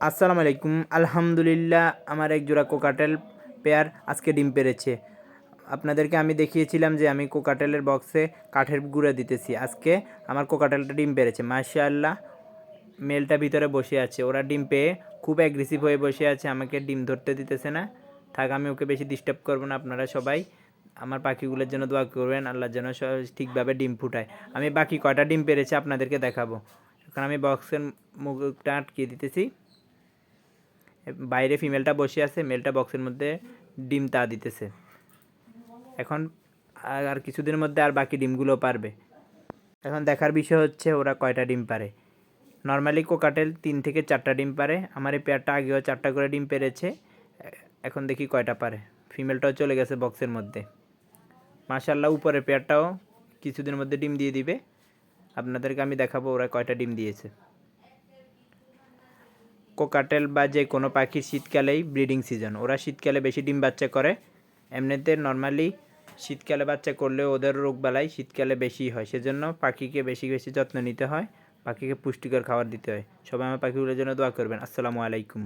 আসসালামু আলাইকুম। আলহামদুলিল্লাহ, আমার এক জোড়া কোকাটেল পেয়ার আজকে ডিম পেরেছে। আপনাদেরকে আমি দেখিয়েছিলাম যে আমি কোকাটেলের বক্সে কাঠের গুঁড়া দিতেছি। আজকে আমার কোকাটেলটা ডিম পেরেছে। মাশাআল্লাহ, মেলটা ভিতরে বসে আছে। ওরা ডিম পেয়ে খুব অ্যাগ্রেসিভ হয়ে বসে আছে। আমাকে ডিম ধরতে দিতেছে না। থাক, আমি ওকে বেশি ডিস্টার্ব করব না। আপনারা সবাই আমার পাখিগুলোর জন্য দোয়া করবেন। আল্লাহর জন্য ঠিকভাবে ডিম ফুটায়। আমি বাকি কয়টা ডিম পেরেছে আপনাদেরকে দেখাবো। এখন আমি বক্সের মুখটা আটকিয়ে দিতেছি। বাইরে ফিমেলটা বসে আছে, মেলটা বক্সের মধ্যে ডিম তা দিতেছে। এখন আর কিছুদিনের মধ্যে আর বাকি ডিমগুলো পারবে। এখন দেখার বিষয় হচ্ছে ওরা কয়টা ডিম পারে। নর্মালি কোকাটেল তিন থেকে চারটা ডিম পারে। আমার এই পেয়ারটা আগেও চারটা করে ডিম পেরেছে, এখন দেখি কয়টা পারে। ফিমেলটাও চলে গেছে বক্সের মধ্যে। মাশাল্লাহ উপরের পেয়ারটাও কিছুদিনের মধ্যে ডিম দিয়ে দিবে। আপনাদেরকে আমি দেখাবো ওরা কয়টা ডিম দিয়েছে। কোকাটেল বা যে কোনো পাখির শীতকালেই ব্রিডিং সিজন। ওরা শীতকালে বেশি ডিম বাচ্চা করে। এমনিতে নর্মালি শীতকালে বাচ্চা করলে ওদের রোগ বালাই শীতকালে বেশি হয়। সেজন্য পাখিকে বেশি বেশি যত্ন নিতে হয়। পাখিকে পুষ্টিকর খাবার দিতে হয়। সবাই আমার পাখিগুলোর জন্য দোয়া করবেন। আসসালামু আলাইকুম।